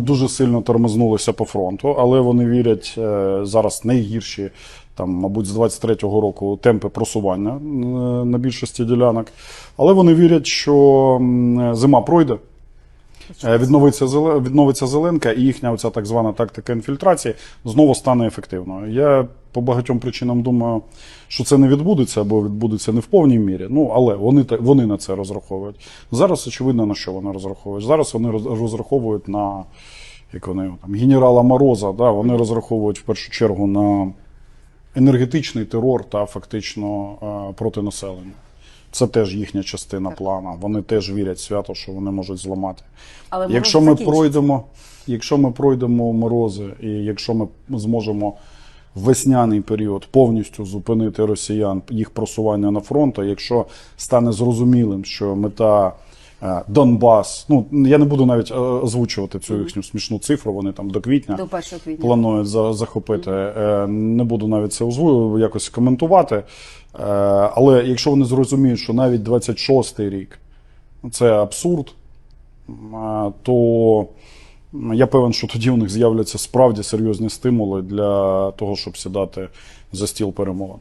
Дуже сильно тормознулися по фронту, але вони вірять е, зараз найгірші, там, мабуть, з 23-го року темпи просування е, на більшості ділянок. Але вони вірять, що зима пройде. Е, Відновиться, відновиться зеленка, і їхня оця так звана тактика інфільтрації знову стане ефективною. Я по багатьом причинам думаю, що це не відбудеться, або відбудеться не в повній мірі. Ну але вони вони на це розраховують. Зараз очевидно на що вони розраховують. Зараз вони розраховують на як вони там генерала Мороза. Да, вони розраховують в першу чергу на енергетичний терор та фактично е, проти населення. Це теж їхня частина плану. Вони теж вірять свято, що вони можуть зламати. Але Якщо ми пройдемо, якщо ми пройдемо морози, і якщо ми зможемо весняний період повністю зупинити росіян їх просування на фронт, а якщо стане зрозумілим, що мета е, Донбас, ну я не буду навіть е, озвучувати цю їхню смішну цифру, вони там до квітня до квітня. планують за, захопити. Е, Не буду навіть це озву- якось коментувати. Але якщо вони зрозуміють, що навіть 26-й рік це абсурд, то я певен, що тоді у них з'являться справді серйозні стимули для того, щоб сідати за стіл перемовин.